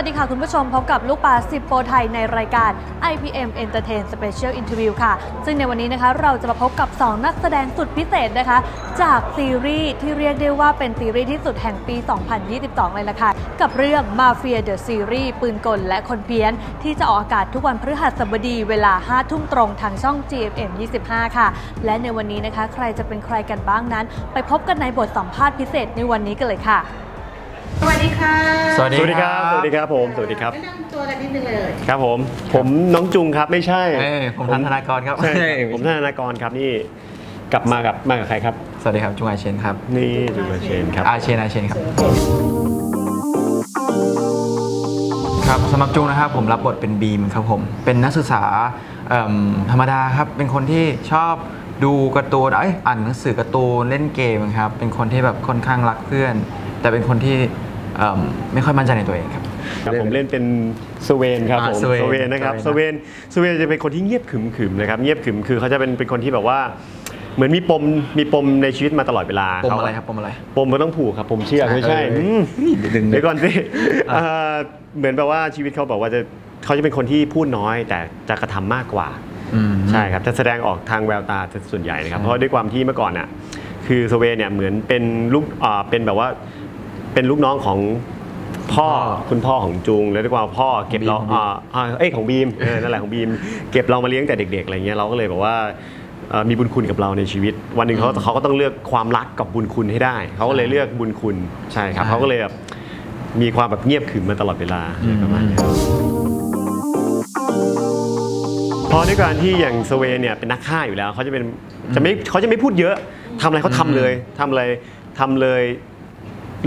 วัสดีค่ะคุณผู้ชมพบกับลูกปลา10โปรไทยในรายการ IPM Entertain Special Interview ค่ะ ซึ่งในวันนี้นะคะเราจะมาพบกับ 2 นักแสดงสุดพิเศษนะคะ จากซีรีส์ที่เรียกได้ว่าเป็นซีรีส์ที่สุดแห่งปี 2022 เลยล่ะค่ะ กับเรื่อง Mafia The Series ปืนกลและคนเพี้ยน ที่จะออกอากาศทุกวันพฤหัสบดีเวลา 5 ทุ่มตรงทางช่อง GMM 25 ค่ะ และในวันนี้นะคะ ใครจะเป็นใครกันบ้างนั้น ไปพบกันในบทสัมภาษณ์พิเศษในวันนี้กันเลยค่ะ สวัสดีค่ะสวัสดีสวัสดีครับสวัสดีครับผม สวัสดีครับ แนะนำตัวกันนิดนึงเลยครับผม ผมน้องจุงครับไม่ใช่เอ้ยผมทันธนากรครับ ใช่ผมธนากรครับนี่ กลับมากับมากับใครครับ สวัสดีครับจุงอาเชนครับ นี่จุงมาเชนครับ อาเชนอาเชนครับ ครับสำหรับจุงนะครับผมรับบทเป็นบีมครับผม เป็นนักศึกษาเอิ่มธรรมดาครับ เป็นคนที่ชอบดูการ์ตูนเอ้ยอ่านหนังสือการ์ตูนเล่นเกมครับ เป็นคนที่แบบค่อนข้างรักเพื่อน แต่เป็นคนที่เอิ่มไม่ค่อยมั่นใจในตัวเองครับ ครับผมเล่นเป็นสเวนครับอ่าผมสเวนสเวนนะครับสสเวเวน นสเวนจะเป็นคนที่เงียบขรึมขึมๆนะครับเงียบขรึมคือเขาจะเป็นเป็นคนที่แบบว่า เหมือนมีปมมีปมในชีวิตมาตลอดเวลาปมเขาอะไรครับปมอะไร ปมมันต้องผูกครับผมเชื่อไม่ใช่เอออืมดึงๆ เดี๋ยวก่อนสิเอ่อเหมือนแบบว่าชีวิตเขาบอกว่าจะเขาจะเป็นคนที่พูดน้อย แต่จะกระทำมากกว่า อืม ใช่ครับจะแสดงออกทางแววตาส่วนใหญ่นะครับ ใช่ เพราะด้วยความที่เมื่อก่อนน่ะคือสเวย์เนี่ยเหมือนเป็นลูกอ่าเป็นแบบว่า เป็นลูกน้องของพ่อคุณพ่อของจุงแล้วด้วยความพ่อเก็บเราอ่าอ่าเอ้ยของบีมเออนั่นแหละของบีม เก็บเรามาเลี้ยงแต่เด็กๆอะไรเงี้ยเราก็เลยแบบว่าเอ่อมีบุญคุณกับเราในชีวิต วันหนึ่งเขาเขาก็ต้องเลือกความรักกับบุญคุณให้ได้ เขาก็เลยเลือกบุญคุณใช่ครับเขาก็เลยแบบมีความแบบเงียบขรึมมาตลอดเวลาอะไรประมาณนี้เพราะด้วยการที่อย่างสเวนเนี่ยเป็นนักฆ่าอยู่แล้วเขาจะเป็นจะไม่เขาจะไม่พูดเยอะทำอะไรเขาทำเลยทำอะไรทำเลย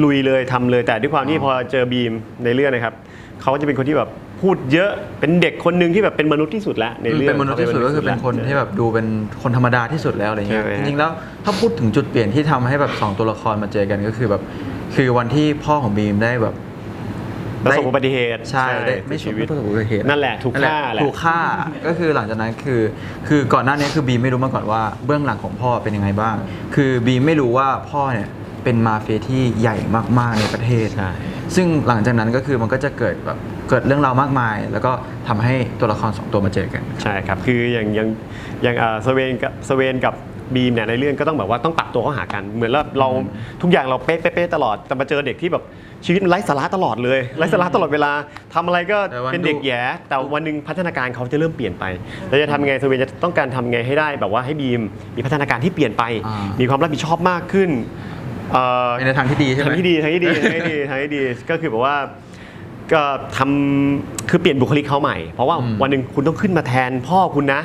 ลุยเลยทำเลย แต่ด้วยความที่พอเจอบีมในเรื่องนะครับเขาจะเป็นคนที่แบบพูดเยอะเป็นเด็กคนหนึ่งที่แบบเป็นมนุษย์ที่สุดแล้วในเรื่องเป็นมนุษย์ที่สุดก็คือเป็นคนที่แบบดูเป็นคนธรรมดาที่สุดแล้วอะไรเงี้ยใช่ไหมจริงๆแล้วถ้าพูดถึงจุดเปลี่ยนที่ทำให้แบบสองตัวละครมาเจอกันก็คือแบบคือวันที่พ่อของบีมได้แบบประสบอุบัติเหตุใช่ได้ไม่เสีใช่ยชีวิตไม่ประสบอุบัติเหตุนั่นแหละถูกฆ่าแหละถูกฆ่าก็คือหลังจากนั้นคือ คือก่อนหน้านี้คือบีมไม่รู้มาก่อนว่าเบื้องหลังของพ่อเป็นยังไงบ้าง คือบีมไม่รู้ว่าพ่อเนี่ย เป็นมาเฟียที่ใหญ่มากๆในประเทศ ใช่ ซึ่งหลังจากนั้นก็คือมันก็จะเกิดแบบเกิดเรื่องราวมากมาย แล้วก็ทำให้ตัวละครสองตัวมาเจอกัน ใช่ครับ คืออย่างอย่างอย่างเอ่อสเวนกับสเวนกับบีมเนี่ยในเรื่องก็ต้องแบบว่าต้องปรับตัวเข้าหากัน เหมือนเราเราทุกอย่างเราเป๊ะเป๊ะเป๊ะตลอด แต่มาเจอเด็กที่แบบชีวิตมันไร้สาระตลอดเลยไร้สาระตลอดเวลาทำอะไรก็แต่วันเป็นเด็กดูแย่แต่วันหนึ่งพัฒนาการเขาจะเริ่มเปลี่ยนไปเราจะทำยังไงสเวนจะต้องการทำยังไงให้ได้ แบบว่าให้บีมมีพัฒนาการที่เปลี่ยนไป อ่ามี มีความรับผิดชอบมากขึ้น เอ่อไปในทางที่ดีใช่ไหม ทางที่ดีทางที่ดีทางที่ดีทางที่ดีก็คือแบบว่าก็ทำคือเปลี่ยนบุคลิกเขาใหม่ เพราะว่าอืมวันหนึ่งคุณต้องขึ้นมาแทนพ่อคุณนะ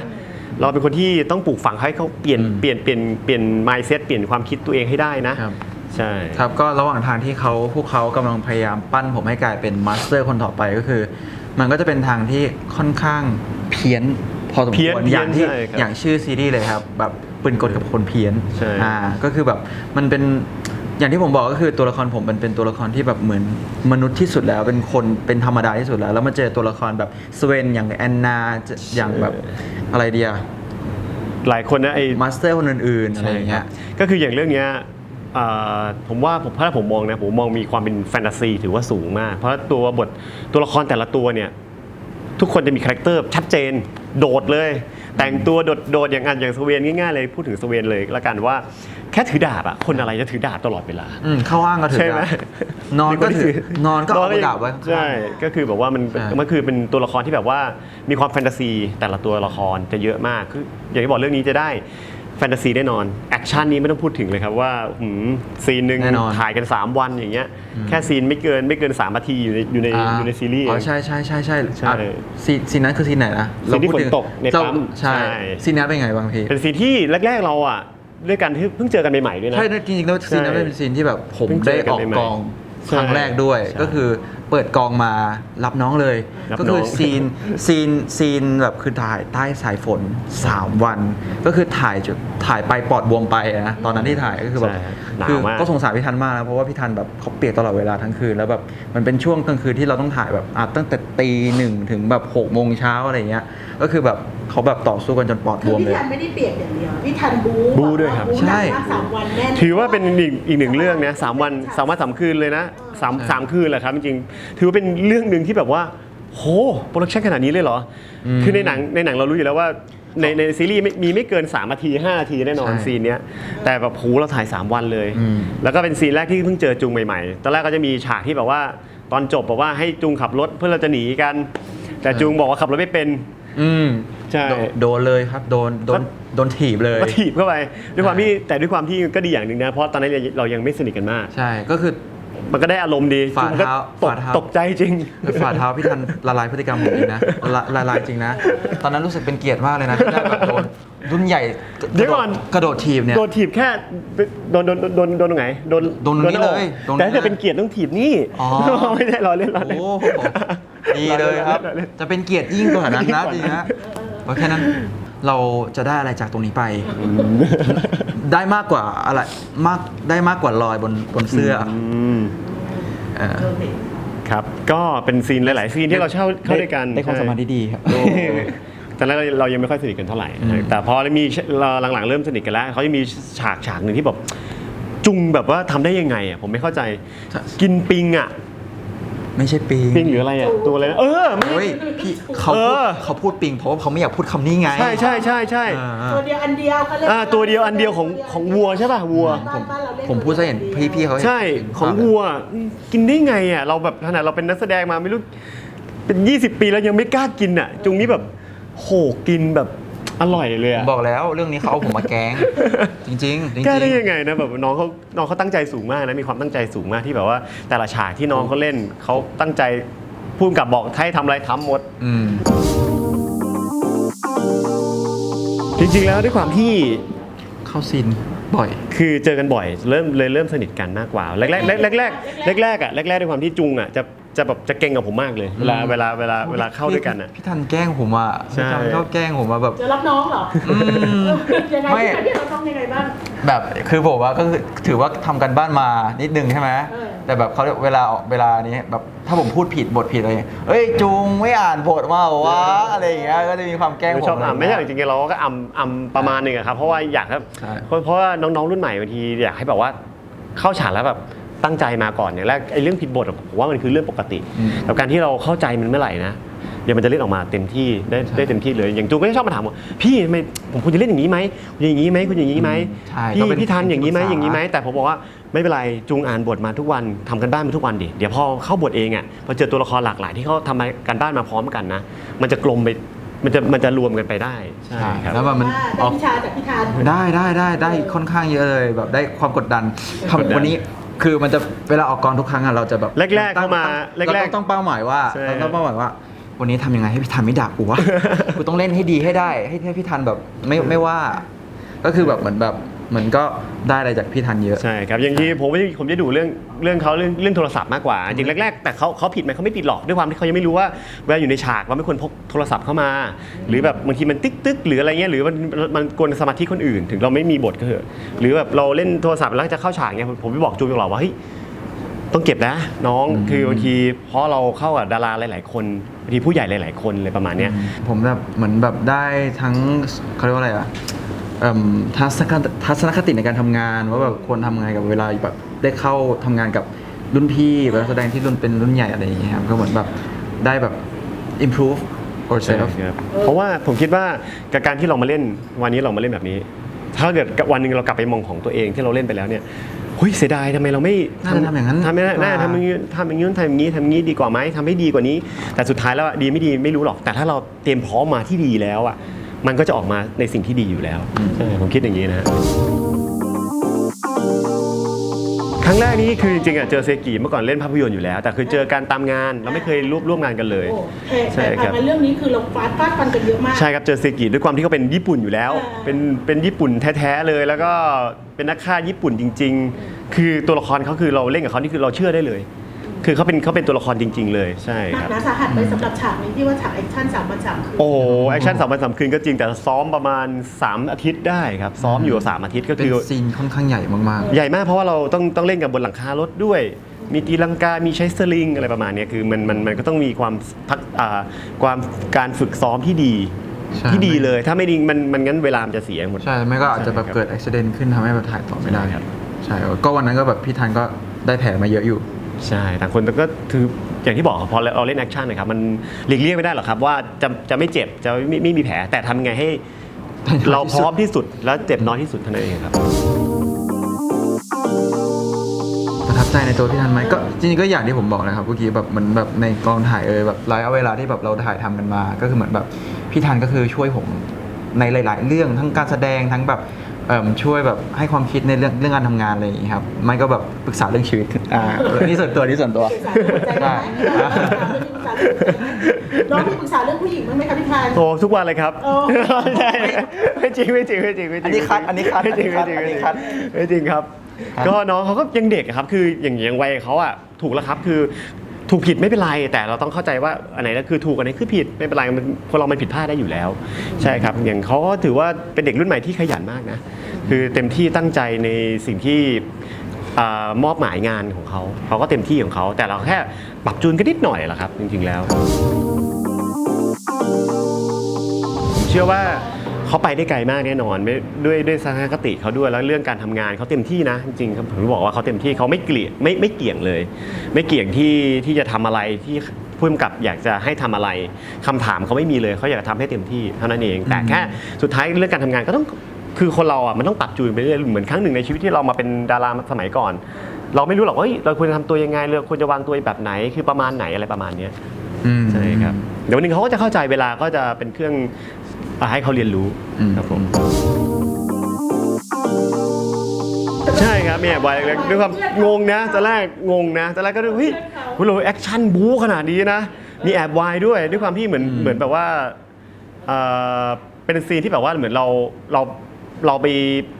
เราเป็นคนที่ต้องปลูกฝังให้เขาเปลี่ยนอืม เปลี่ยนเปลี่ยนเปลี่ยน mindset เปลี่ยนความคิดตัวเองให้ได้นะ ครับ ใช่ ครับก็ระหว่างทางที่เขาพวกเขากำลังพยายามปั้นผมให้กลายเป็นมาสเตอร์คนต่อไปก็คือ มันก็จะเป็นทางที่ค่อนข้างเพี้ยนพอสมเพี้ยนควรเพี้อยนย่างที่ใช่ครับอย่างชื่อซีรีส์เลยครับ แบบปืนกลกับคนเพี้ยนใช่ อ่าก็คือแบบมันเป็น อย่างที่ผมบอกก็คือตัวละครผมมันเป็นตัวละครที่แบบเหมือนมนุษย์ที่สุดแล้วเป็นคนเป็นธรรมดาที่สุดแล้ว แล้วมาเจอตัวละครแบบสเวนอย่างแอนนาอย่างแบบอะไรเดียหลายคนนะไอ้มาสเตอร์คนอื่นๆอะไรอย่างเงี้ยก็คืออย่างเรื่องเนี้ยเอ่อผมว่าผมถ้าผมมองนะผมมองมีความเป็นแฟนตาซีถือว่าสูงมาก เพราะตัวบทตัวละครแต่ละตัวเนี่ย ทุกคนจะมีคาแรคเตอร์ชัดเจนโดดเลย แต่งตัวโดดโดดอย่างอันอย่างสเวนง่ายๆเลยพูดถึงสเวนเลยละกันว่าแค่ถือดาบอะคนอะไรจะถือดาบตลอดเวลา อืมเข้าว่างก็ถือใช่ไหมดาบนอนก็ถือนอนก็เอายังดาบไว้ข้างๆ ใช่ก็คือแบบว่ามันใช่มันคือเป็นตัวละครที่แบบว่ามีความแฟนตาซีแต่ละตัวละครจะเยอะมากคืออย่างที่บอกเรื่องนี้จะได้ แฟนตาซีแน่นอน แอคชั่นนี้ไม่ต้องพูดถึงเลยครับว่าหืมซีนหนึ่งแน่นอนถ่ายกัน 3 วันอย่างเงี้ย แค่ซีนไม่เกินไม่เกิน3นาทีอยู่ในอยู่ในาอยู่ในซีรีส์อ๋อใช่ใช่ใช่ใช่ใช่อะซีนซีนนั้นคือซีนไหนนะซีนที่เราพูดถึงฝนตกในปั๊มเราใช่ใช่ ซีนนั้นเป็นไงบางทีเป็นซีนที่แรก ๆเราอะด้วยกันที่เพิ่งเจอกันใหม่ๆด้วยนะ ใช่จริงๆแล้วซีนนั้นใช่เป็นซีนที่แบบผมเพิ่งเจได้อกันออกใหม่ๆกองใช่ ครั้งแรกด้วยใช่ก็คือเปิดกองมารับน้องเลย รับก็คือน้องซีนซีนซีนแบบคือถ่ายใต้สายฝน 3 วัน ก็คือถ่ายจุดถ่ายไปปอดบวมไปนะตอนนั้นที่ถ่ายก็คือแบบ ใช่หนาวคือมาก ก็สงสารพี่ทันมากนะเพราะว่าพี่ทันแบบเขาเปียกตลอดเวลาทั้งคืนแล้วแบบมันเป็นช่วงกลางคืนที่เราต้องถ่ายแบบอะตั้งแต่ตีหนึ่งถึงแบบหกโมงเช้าอะไรเงี้ยก็คือแบบ เขาแบบต่อสู้กันจนปอดคืบอวมพี่เลย ทันไม่ได้เปลี่ยนอย่างเดียวพี่ทันบู๊บู๊ด้วยครับบู๊ใช่ หนักมากสามวันแน่นถือว่าเป็นอีกอีกหนึ่งเรื่องนะสามวันสามวันสามคืนเลยนะสามสามคืนแหละครับจริงๆถือว่าเป็นเรื่องหนึ่งที่แบบว่าโหโปรดักชันขนาดนี้เลยเหรออมคือในหนังในหนังเรารู้อยู่แล้วว่าในในซีรีส์ไม่มีไม่เกิน3นาที5นาทีแน่นอนใช่ซีนเนี้ยแต่แบบโหเราถ่าย 3 วันเลย อืม แล้วก็เป็นซีนแรกที่เพิ่งเจอจุงใหม่ๆ ตอนแรกก็จะมีฉากที่แบบว่าตอนจบบอกว่าให้จุงขับรถเพื่อเราจะหนีกัน แต่จุงบอกว่าขับรถไม่เป็น อืมใช่ โดนโดนเลยครับ โดนโดนโดนถีบเลย ก็ถีบเข้าไปด้วยความที่แต่ด้วยความที่ก็ดีอย่างหนึ่งนะ เพราะตอนนั้นเรายังไม่สนิทกันมาก ใช่ก็คือ มันก็ได้อารมณ์ดีฝ่าจุงก็เท้าตกฝ่าเท้า ตกใจจริง ฝ่าเท้าพี่ทันละลายพฤติกรรมผมจริงนะละละลายจริงนะ ตอนนั้นรู้สึกเป็นเกียรติมากเลยนะที่ได้แบบโดนรุ่นใหญ่เดี๋ยวก่อน กระโดดถีบเนี่ย โดนถีบแค่โดนโดนโดนโดนตรงไหนโดนโดนตรงนี้หาอกเลยโดนแต่ถ้าเกิดเป็นเกียรติต้องถีบนี่ อ๋อ ไม่ได้รอเล่นรอเล่น โอ้โห ดีเลยครับอเล่นจะเป็นเกียรติยิ่งกว่านั้นยิ่งนะกว่าจริงนะเพราะแค่นั้นเราจะได้อะไรจากตรงนี้ไป ได้มากกว่าอะไรมากได้มากกว่ารอยบนบนเสื้ออมเออครับ ก็เป็นซีนหลาย ๆ ซีนที่เราเช่าเข้าด้วยกันได้ความสัมพันธ์ที่ดีครับใช่ตอนแรกเราเรายังไม่ค่อยสนิทกันเท่าไหร่ แต่พอมีเราหลัง ๆ เริ่มสนิทกันแล้ว เขาจะมีฉากฉากหนึ่งที่แบบจุงแบบว่าทำได้ยังไงอะผมไม่เข้าใจใช่กินปิงอะ ไม่ใช่ปิงปิงหรืออะไรอะตัวอะไรนะเออไม่ เฮ้ยพี่เขาเอพูดอเขาพูดปิงเพราะว่าเขาไม่อยากพูดคำนี้ไงใช่ใช่ใช่ใช่เออเอตัวอเดียวอันเดียวเขาเรียกอ่าตัวเดียวอันเดียวของของวัวใช่ป่ะวัวบ้านบ้านเราเรียกผมพูดซะเห็นพี่พี่เขาเห็นใช่ของวัวกินได้ไงอะเราแบบขนาดเราเป็นนักแสดงมาไม่รู้เป็น 20 ปีแล้วยังไม่กล้ากินอะจุงนี่แบบโหกินแบบ อร่อยเลยผอะมบอกแล้วเรื่องนี้เขาเอาผมมาแกล้ง จริงๆจริงๆกล้าได้ยังไงนะแบบน้องเขาน้องเขาตั้งใจสูงมากนะมีความตั้งใจสูงมากที่แบบว่า แต่ละฉากที่น้องเขาเล่นเขาตั้งใจพูดกับบอกให้ทำอะไรทำหมด อืม จริงๆแล้วด้วยความที่ เข้าซีนบ่อย คือเจอกันบ่อยเริ่มเลยเริ่มสนิทกันมากกว่าแรกๆแรกๆแรกๆแรกๆอะแรกๆด้วยความที่จุงอะจะ จะแบบจะเก่งกับผมมากเลยเวลาเวลาเวลาเวลาเข้าด้วยกันอะ พี่ทันแกล้งผมอะใช่ พี่ทันชอบแกล้งผมมาแบบ จะรับน้องเหรออืมยังไงไม่พี่ทันรับน้องยังไงบ้าง แบบคือผมว่าก็คือถือว่าทำกันบ้านมานิดนึงใช่ไหมเออ แต่แบบเขาเวลาเวลานี้แบบถ้าผมพูดผิดบทผิดอะไรอย่างเงี้ยเอ้ยจุงไม่อ่านบทมาเหรอวะอะไรอย่างเงี้ยก็จะมีความแกล้งผม ชอบอ่ำไม่ใช่จริงๆเราก็อ่ำอ่ำประมาณหนึ่งอะครับเพราะว่าอยากครับใช่ เพราะเพราะว่าน้องๆรุ่นใหม่บางทีอยากให้แบบว่าเข้าฉากแล้วแบบ ตั้งใจมาก่อนอย่างแรกไอ้เรื่องผิดบทอะผมว่ามันคือเรื่องปกติแต่การที่เราเข้าใจมันเมื่อไหร่นะเดี๋ยวมันจะเล่นออกมาเต็มที่ได้ได้เต็มที่เลยอย่างจูก็จะชอบมาถามว่าพี่ทำไมผมควรจะเล่นอย่างนี้ไหมคุณอย่างนี้ไหมคุณอย่างนี้ไหมใช่พี่ก็เป็นพี่ทันอย่างนี้ไหมที่ปรึกษาอย่างนี้ไหมแต่ผมบอกว่าไม่เป็นไรจุงอ่านบทมาทุกวันทำกันบ้านมาทุกวันดิเดี๋ยวพอเข้าบทเองอะพอเจอตัวละครหลากหลายที่เขาทำกันบ้านมาพร้อมกันนะ มันจะกลมไปมันจะมันจะรวมกันไปได้ใช่ใช่ครับแล้วมันมันว่าอได้อกวิชาจากพี่ทันได้ได้ได้ได้ค่อนข้างเยอะเลยแบบได้ความกดดันทำวันนี้ คือมันจะเวลาออกกองทุกครั้งอะเราจะแบบแรกๆตั้งเข้ามาตั้งแรกๆเราต้องต้องเป้าหมายว่าใช่ เราต้องเป้าหมายว่า วันนี้ทำยังไงให้พี่ทันไม่ด่ากูวะ กูต้องเล่นให้ดีให้ได้ ให้ให้พี่ทันแบบไม่ไม่ว่า ก็คือแบบเหมือนแบบเห มือนก็ได้อะไรจากพี่ทันเยอะ ใช่ครับอย่างที่ผมผมจะดูเรื่องเรื่องเขาเรื่องเรื่องโทรศัพท์มากกว่าจริงแรก ๆ แต่เขาเขาผิดไหมเขาไม่ผิดหรอกด้วยความที่เขายังไม่รู้ว่าเวลาอยู่ในฉากเราไม่ควรพกโทรศัพท์เข้ามา หรือแบบบางทีมันติ๊กตึ๊กหรืออะไรเงี้ยหรือมันมันกวนสมาธิคนอื่น ถึงเราไม่มีบทก็เถอะหรือแบบเราเล่นโทรศัพท์แล้วจะเข้าฉากเงี้ยผมผมไปบอกจูนตลอดว่าเฮ้ยต้องเก็บนะน้องคือบางทีเพราะเราเข้ากับดาราหลาย ๆ คนบางทีผู้ใหญ่หลาย ๆ คนเลยประมาณเนี้ยผมแบบเหมือนแบบได้ทั้งเขาเรียกว่าอะไรอะ เอิ่มทัศนคติทัศนคติในการทำงาน ว่าแบบควรทำไงกับเวลาแบบได้เข้าทำงานกับรุ่นพี่แบบนักแสดงที่รุ่นเป็นรุ่นใหญ่อะไรอย่างเงี้ยครับก็เหมือนแบบได้แบบ improve ใช่ ourselves ครับเพราะว่าผมคิดว่ากับการที่เรามาเล่นวันนี้เรามาเล่นแบบนี้ ถ้าเกิดวันหนึ่งเรากลับไปมองของตัวเองที่เราเล่นไปแล้วเนี่ยเฮ้ยเสียดายทำไมเราไม่น่าจะทำอย่างนั้นทำไม่ได้ดีกว่าน่าทำอย่างนี้ทำอย่างนี้ทำอย่างนี้ทำอย่างนี้ดีกว่าไหมทำให้ดีกว่านี้ แต่สุดท้ายแล้วอะดีไม่ดีไม่รู้หรอกแต่ถ้าเราเตรียมพร้อมมาที่ดีแล้วอะ มันก็จะออกมาในสิ่งที่ดีอยู่แล้วใช่ผมคิดอย่างนี้นะฮะครั้งแรกนี้คือจริงๆอะเจอเซกิเมื่อก่อนเล่นภาพยนตร์อยู่แล้ว แต่คือเจอการตามงานเราไม่เคยร่วมร่วมงานกันเลยโอ้แต่ใช่แต่ครับผ่านมาเรื่องนี้คือเราฟาดฟาดฟันกันเยอะมากใช่ครับเจอเซกิด้วยความที่เขาเป็นญี่ปุ่นอยู่แล้วอ่าเป็นเป็นญี่ปุ่นแท้ๆเลย แล้วก็เป็นนักฆ่าญี่ปุ่นจริง ๆ คือตัวละครเขาคือเราเล่นกับเขานี่คือเราเชื่อได้เลย คือเขาเป็นเขาเป็นตัวละครจริง ๆ เลยใช่หนัคกรับ หนาสาหัสไปสำหรับฉากนี้ที่ว่าฉากแอคชั่นสามวันสามคืนโอ้แอคชั่นสามวันสามคืนก็จริงแต่ซ้อมประมาณ 3 อาทิตย์ได้ครับ ซ้อมอยู่สามอาทิตย์ก็เป็นคือ ซีนค่อนข้างใหญ่มาก ใหญ่มากเพราะว่าเราต้องต้องเล่นกับบนหลังคารถด้วย มีตีลังกา มีใช้สลิงอะไรประมาณเนี้ยคือมันมันมันก็ต้องมีความพักอ่าความการฝึกซ้อมที่ดีใช่ ที่ดีเลย ถ้าไม่ดีมันมันงั้นเวลามันจะเสียหมดใช่ไม่ก็อาจจะแบบใช่ครับเกิดอุบิเหตุขึ้นทำให้แบบถ่ายต่อไม่ได้ใช่ครับ ใช่ก็วันนั้นก็แบบพี่ทันก็ได้แผลมาเยอะอยู่ ใช่ต่างคนก็คืออย่างที่บอกครับพอเราเล่นแอคชั่นนะครับมันหลีกเลี่ยงไม่ได้หรอกครับว่าจะจะไม่เจ็บจะไม่ไม่มีแผลแต่ทำไงให้เราพร้อมที่สุดแล้วเจ็บน้อยที่สุดเท่านั้นเองครับ ประทับใจในตัวพี่ทันไหมก็จริงๆก็อย่างที่ผมบอกนะครับเมื่อกี้แบบเหมือนแบบในกองถ่ายเอยแบบระยะเวลาที่แบบเราถ่ายทำกันมา ก็คือเหมือนแบบพี่ทันก็คือช่วยผมในหลาย ๆ เรื่องทั้งการแสดงทั้งแบบเอิ่ม ช่วยแบบให้ความคิดในเรื่องเรื่องการทำงานอะไรอย่างนี้ครับไม่ก็แบบปรึกษาเรื่องชีวิตอ่านี่ส่วนตัวนี่ส่วนตัวปรึกษาเรื่องหัวใจได้ไหมน้องมีปรึกษาเรื่องผู้หญิงบ้างไหมคะพี่พานโอ้ทุกวันเลยครับโอ้ใช่ไม่จริงไม่จริงไม่จริงไม่จริงอันนี้คัดอันนี้คัดไม่จริงอัไม่นจริงนี้ไม่จริงคัดไม่จริงครับ ครับ ก็น้องเขาก็ยังเด็กอะครับ คืออย่างอย่างวัยเขาอะถูกแล้วครับ คือ ถูกผิดไม่เป็นไร แต่เราต้องเข้าใจว่าอันไหนคือถูกอันไหนคือผิดไม่เป็นไรมันคนเรามันผิดพลาดได้อยู่แล้ว ใช่ครับ อย่างเขาก็ถือว่าเป็นเด็กรุ่นใหม่ที่ขยันมากนะคือเต็มที่ตั้งใจในสิ่งที่อมอบหมายงานของเขาเขาก็เต็มที่ของเขา แต่เราแค่ปรับจูนกันนิดหน่อยแหละครับ จริงๆแล้ว เชื่อว่า เขาไปได้ไกลมากแน่นอนไม่ด้วยด้วยสังคติเขาด้วยแล้วเรื่องการทำงานเขาเต็มที่นะ จริงๆครับผมบอกว่าเขาเต็มที่เขาไม่เกลียดไม่ไม่เกี่ยงเลย ไม่เกี่ยงที่ที่จะทำอะไรที่ผู้กำกับอยากจะให้ทำอะไรคำถามเขาไม่มีเลยเขาอยากจะทำให้เต็มที่เท่านั้นเอง แต่แค่สุดท้ายเรื่องการทำงานก็ต้องคือคนเราอะมันต้องปรับจูนไปเรื่อยเหมือนครั้งหนึ่งในชีวิตที่เรามาเป็นดาราสมัยก่อน เราไม่รู้หรอกว่าเฮ้ยเราควรจะทำตัวยังไงเราควรจะวางตัวแบบไหนคือประมาณไหนอะไรประมาณเนี้ยอืมใช่ครับเดี๋ยววันหนึงเขาก็จะเข้าใจเวลาก็จะเป็นเครื่องอ่า ให้เขาเรียนรู้อืมครับผมใช่ครับมีแอบวายเล็กๆด้วยความงงนะตอนแรกงงนะตอนแรกก็ดูเฮ้ยเฮ้ยเราแอคชั่นบู๊ขนาดนี้นะมีแอบวายด้วยด้วยความที่เหมือนอืมเหมือนแบบว่าเอ่อเป็นซีนที่แบบว่าเหมือนเราเราเราไป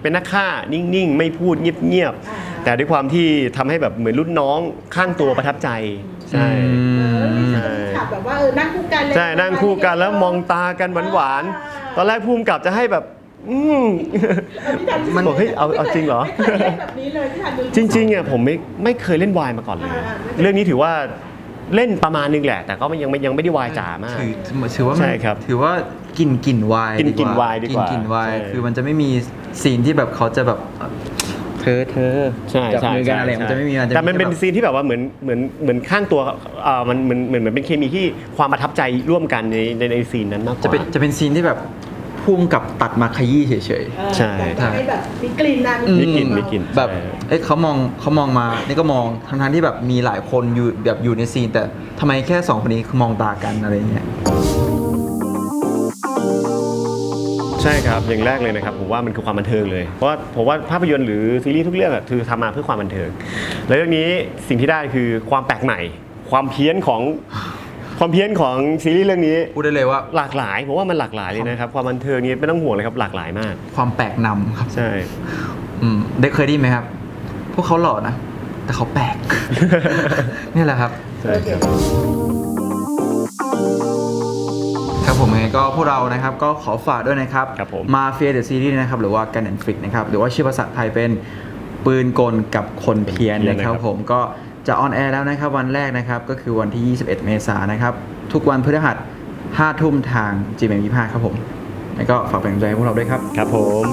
เป็นนักฆ่านิ่งๆ ไม่พูดเงียบอ่าๆแต่ด้วยความที่ทำให้แบบเหมือนรุ่นน้องข้างตัวประทับใจ ใช่อืเออมีมฉากแบบว่าเออนั่งคู่กันเลยใช่ นั่งคู่กันแล้วมองตากันหวานๆ ตอนแรกภูมิกับจะให้แบบ อืมพี่ทันมันบอกเฮ้ยเอาเอาจริงเหรอ ไม่เคยเล่นแบบนี้เลยพี่ทันดู จริงๆอะผมไม่ไม่เคยเล่นวายมาก่อนเลย อ่าไม่เคย เรื่องนี้ถือว่าเล่นประมาณนึงแหละ แต่ก็ยังไม่ยังไม่ได้วายจ๋ามาก ถือถือว่ามันใช่ครับถือว่ากลิ่นกลิ่นวายกลิ่นกลิ่นวายดีกว่าลิ่นกลิ่นวายใช่ คือมันจะไม่มีซีนที่แบบเขาจะแบบเธอเธอใช่จับใช่มือกันใช่อะไรมันจะไม่มีมันจะแต่มันเป็นแค่แบบซีนที่แบบว่าเหมือนเหมือนเหมือนข้างตัวอ่ามันเหมือนเหมือนเหมือนเป็นเคมีที่ความประทับใจร่วมกันในในในซีนนั้นมากกว่าจะเป็นจะเป็นซีนที่แบบพุ่มกับตัดมาขยี้เฉยเออใช่แต่ให้แบบมีกลิ่นนะๆมีกลิ่นมีกลิ่นแบบใช่เอ้ยเขามองเขามองมานี่ก็มองทั้งทั้งๆที่แบบมีหลายคนอยู่แบบอยู่ในซีน แต่ทำไมแค่สองคนนี้มองตากันอะไรเงี้ยใช่ครับอย่างแรกเลยนะครับผมว่ามันคือความบันเทิงเลยเพราะว่าผมว่าภาพยนตร์หรือซีรีส์ทุกเรื่องอะคือทำมาเพื่อความบันเทิงแล้วเรื่องนี้สิ่งที่ได้คือความแปลกใหม่ ความเพี้ยนของความเพี้ยนของซีรีส์เรื่องนี้พูดได้เลยว่าหลากหลายผมว่ามันหลากหลายเลยนะครับความบันเทิงนี้ไม่ต้องห่วงเลยครับหลากหลายมาก ความแปลกนำครับใช่ อืมได้เคยได้ยินไหมครับ พวกเขาหล่อนะ แต่เขาแปลกนี่แหละครับ ใช่ครับครับผมยั งไงก็พวกเรานะครับก็ขอฝากด้วยนะครับครับผม มาเฟียเดอะซีรีส์นะครับหรือว่ากันแอนฟริกนะครับหรือว่าชื่อภาษาไทยเป็นปืนกลกับคนเพี้ยนนะครับผมก็จะออนแอร์แล้วนะครับวันแรกนะครับก็คือวันที่ 21 เมษายนนะครับทุกวันพฤหัส5ทุ่มทาง GM25 ครับผมแล้วก็ฝากเป็นกำลังใจให้พวกเราด้วยครับ ครับผม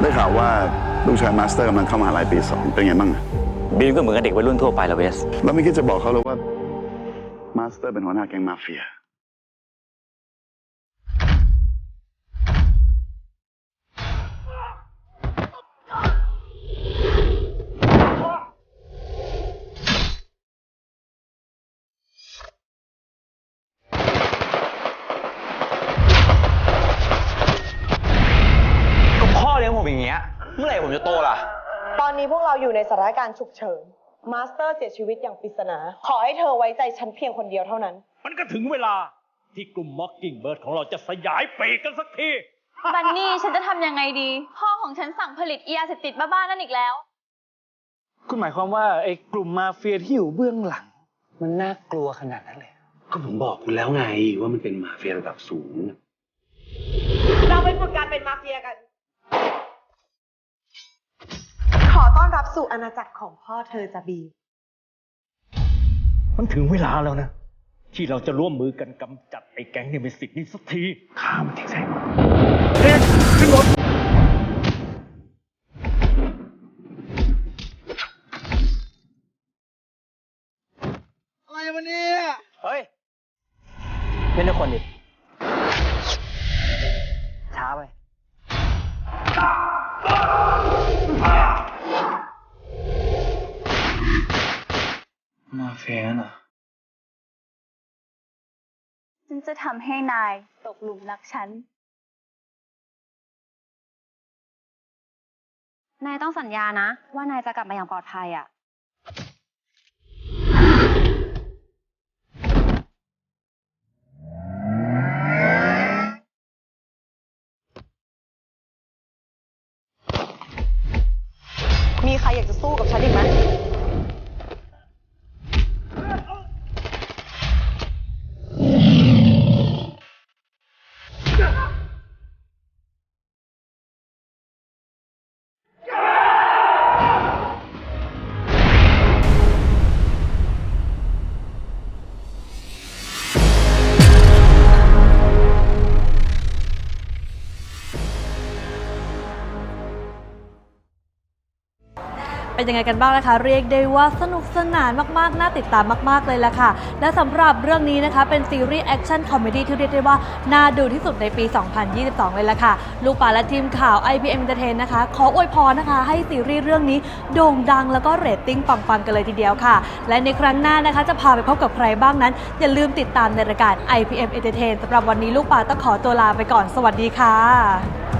ได้ข่าวว่า ลูกชายมาสเตอร์กำลังเข้ามหาลัยปีสองเป็นไงบ้างอะบีมก็เหมือนกับเด็กวัยรุ่นทั่วไปละเวส แล้วไม่คิดจะบอกเขาเลยว่ามาสเตอร์เป็นหัวหน้าแก๊งมาเฟีย เมื่อไหร่ผมจะโตล่ะ ตอนนี้พวกเราอยู่ในสถานการณ์ฉุกเฉิน มาสเตอร์เสียชีวิตอย่างปริศนา ขอให้เธอไว้ใจฉันเพียงคนเดียวเท่านั้น มันก็ถึงเวลาที่กลุ่มม็อกกิ้งเบิร์ดของเราจะสยายปีกกันสักที บันนี่ฉันจะทำยังไงดี พ่อของฉันสั่งผลิตยาเสพติดบ้าๆนั่นอีกแล้ว คุณหมายความว่าไอ้กลุ่มมาเฟียที่อยู่เบื้องหลัง มันน่ากลัวขนาดนั้นเลย ก็ผมบอกคุณแล้วไงว่ามันเป็นมาเฟียระดับสูง เราไปฝึกการเป็นมาเฟียกัน ขอต้อนรับสู่อาณาจักรของพ่อเธอจะบีมมันถึงเวลาแล้วนะ ที่เราจะร่วมมือกันกำจัดไอ้แก๊งเนี่ยเป็นสิทธิ์นี่สักทีข้ามันทิ้งใส่เด็กขึ้นรถ จะทำให้นายตกหลุมรักฉัน นายต้องสัญญานะ ว่านายจะกลับมาอย่างปลอดภัยอะ มีใครอยากจะสู้กับฉันอีกไหม เป็นยังไงกันบ้างนะคะ เรียกได้ว่าสนุกสนานมากๆ น่าติดตามมาก ๆ เลยละค่ะ และสำหรับเรื่องนี้นะคะ เป็นซีรีส์แอคชั่นคอมเมดี้ที่เรียกได้ว่า น่าดูที่สุดในปี 2022 เลยละค่ะ ลูกป่าและทีมข่าว IPM Entertain นะคะ ขออวยพรนะคะ ให้ซีรีส์เรื่องนี้โด่งดังแล้วก็เรตติ้งปัง ๆ กันเลยทีเดียวค่ะ และในครั้งหน้านะคะ จะพาไปพบกับใครบ้างนั้น อย่าลืมติดตามในรายการ IPM Entertain สำหรับวันนี้ลูกป่าต้องขอตัวลาไปก่อน สวัสดีค่ะ